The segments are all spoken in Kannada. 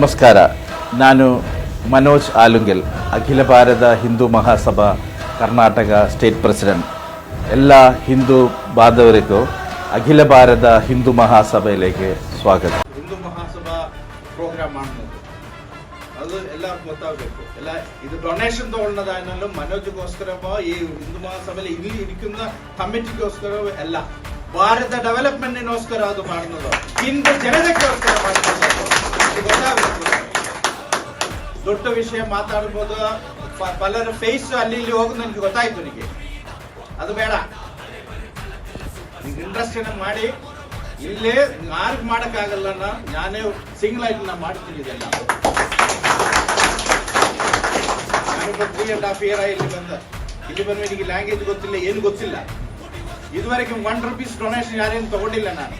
ನಮಸ್ಕಾರ ನಾನು ಮನೋಜ್ ಆಲುಂಗೆಲ್ ಅಖಿಲ ಭಾರತ ಹಿಂದೂ ಮಹಾಸಭಾ ಕರ್ನಾಟಕ ಸ್ಟೇಟ್ ಪ್ರೆಸಿಡೆಂಟ್ ಎಲ್ಲ ಹಿಂದೂ ಬಾಂಧವರಿಗೂ അഖില ഭാരത ഹിന്ദു മഹാസഭയിലേക്ക് സ്വാഗതം. ഹിന്ദു മഹാസഭ പ്രോഗ്രാം ആണെന്നത് അത് എല്ലാവർക്കും ഒത്താവെക്കും എല്ലാ ഇത് ഡൊണേഷൻ തോന്നുന്നതായാലും മനോജുക്കോസ്കരമോ ഈ ഹിന്ദു മഹാസഭയിൽ ഇതിൽ ഇരിക്കുന്ന കമ്മിറ്റിക്കോസ്കരമോ അല്ല. ഭാരത ഡെവലപ്മെന്റിനോസ്കരം അത് പാടുന്നതോ? ഹിന്ദു ജനതയ്ക്കോസ്കരം പാടുന്നത് ದೊಡ್ಡ ವಿಷಯ ಮಾತಾಡ್ಬೋದು. ಪಲರ ಫೇಸ್ ಅಲ್ಲಿ ಇಲ್ಲಿ ಹೋಗಿ ನನಗೆ ಗೊತ್ತಾಯ್ತು ನನಗೆ. ಅದು ಬೇಡ. ಇಂಟ್ರೆಸ್ಟ್ ಮಾಡಿ. ಇಲ್ಲೇ ಮಾರ್ಕ್ ಮಾಡಕ್ಕಾಗಲ್ಲ ನಾನೇ ಸಿಂಗಲ್ ಆಗಿ ನಾ ಮಾಡ್ತೀನಿ ಇದೆಲ್ಲ. ತ್ರೀ ಅಂಡ್ ಹಾಫ್ ಇಯರ್ ಇಲ್ಲಿ ಬಂದ. ಇಲ್ಲಿ ಬಂದ ನಿಮಗೆ ಲ್ಯಾಂಗ್ವೇಜ್ ಗೊತ್ತಿಲ್ಲ, ಏನು ಗೊತ್ತಿಲ್ಲ. ಇದುವರೆಗೆ ಒನ್ ರುಪೀಸ್ ಡೊನೇಷನ್ ಯಾರೇನು ತಗೊಂಡಿಲ್ಲ ನಾನು.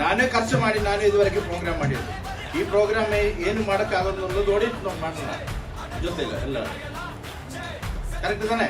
ನಾನೇ ಖರ್ಚು ಮಾಡಿ ನಾನು ಇದುವರೆಗೆ ಪ್ರೋಗ್ರಾಮ್ ಮಾಡಿದ್ದು. ಈ ಪ್ರೋಗ್ರಾಮ್ ಏನು ಮಾಡೋಕ್ಕಾಗೋದು ಅನ್ನೋದು ನೋಡಿ ನಾವು ಮಾಡೋಣ ಜೊತೆ ಎಲ್ಲ. ಕರೆಕ್ಟ್ ತಾನೆ?